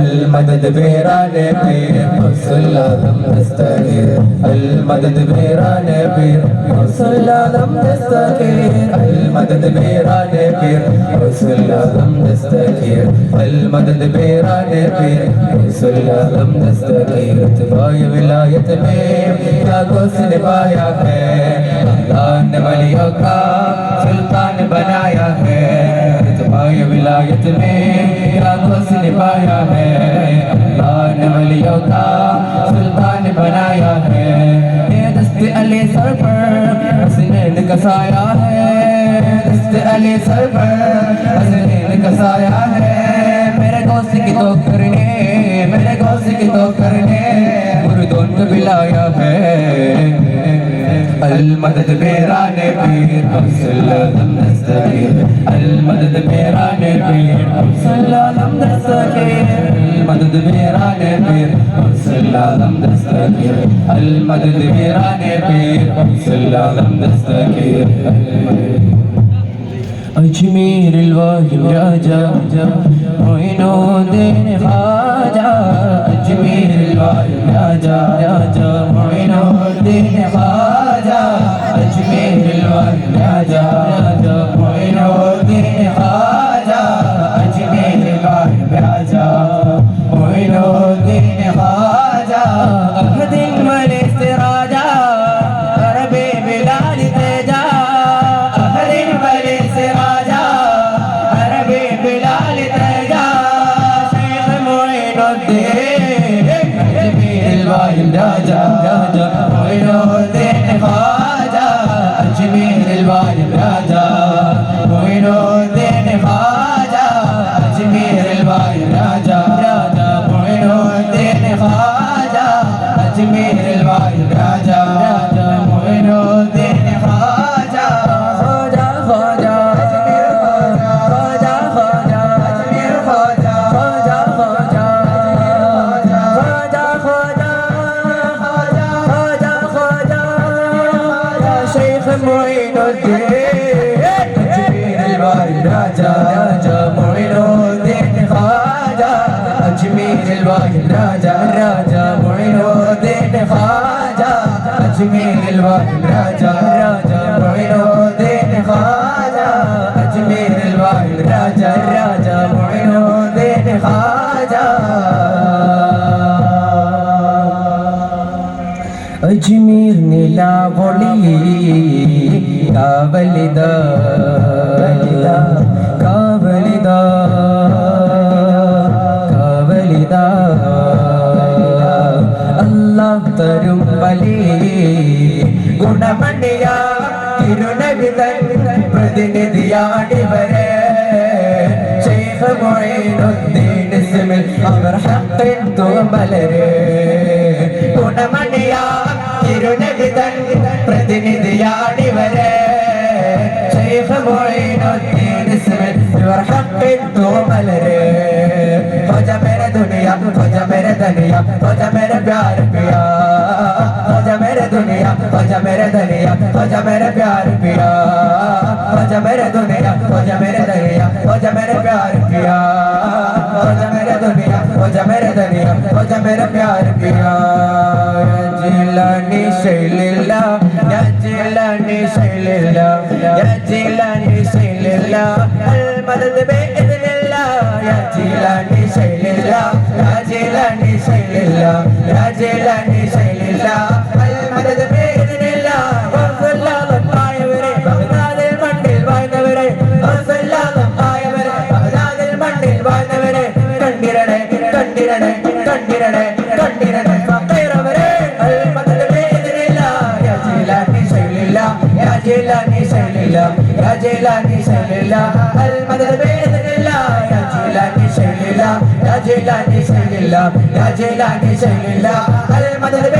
المدد پیرانے پیر صلی اللہ دستگیر المدد پیرانے پیر صلی اللہ دستگیر المدد پیرانے پیر صلی اللہ دستگیر المدد پیرانے پیر صلی اللہ دستگیر اتباع ولایت میں کیا گوس نبایا ہے اللہ نے ولیوں کا سلطان بنایا ہے اتباع ولایت میں निभाया है। अल्लाह वलियों का सुल्तान बनाया है। ये दस्त अली सर पर हसनैन कसाया है। दस्त अली सर पर हसनैन कसाया है। मेरे दोस्त की तो करने, मेरे दोस्त की तो करने गुरुदोन को बिलाया المدد پیران پیر ہم سلالم نستغیر المدد پیران پیر ہم سلالم نستغیر المدد پیران پیر ہم سلالم نستغیر المدد پیران پیر ہم سلالم نستغیر اجمیر الواہی راجا معینو دین خواجہ اجمیر الواہی راجا معینو دین خواجہ രാജാ राजा मोइनो दिन खाजा अजमेर वाहिदा അജ്മീർ നിലാവൊളി കാവലിത കാവലിത കാവലിത. അല്ലാ തരും ബലി ഗുണമണിയ തിരുനബി തൻ പ്രതിനിധിയാടി വരെ ശൈഖ് മൊയ്നുദ്ദീൻ ഇസ്മിൽ അവർ ഹഖിൻ തുബലരെ ഗുണമണിയ മതിയാടി വരെ. ശൈഖ് മൊയ്നുദ്ദീൻ ഇസ്മിൽ ഇവർ ഹക്കിൻ തൂമലരെ. ഖുജ മേരെ ദുനിയ ഖുജ മേരെ ദനിയ ഖുജ മേരെ പ്യാർ പിയാ ഖുജ മേരെ ദുനിയ ഖുജ മേരെ ദനിയ ഖുജ മേരെ പ്യാർ പിയാ ഖുജ മേരെ ദുനിയ तुझ मेरे दरिया तुझ मेरा प्यार पिया जिलानी शैलिला या जिलानी शैलिला या जिलानी शैलिला अल मदद बे इल्ला या जिलानी शैलिला جيلاني سهل الله يا جيلاني سهل الله المدد بإذن الله يا جيلاني سهل الله يا جيلاني سهل الله يا جيلاني سهل الله المدد بإذن الله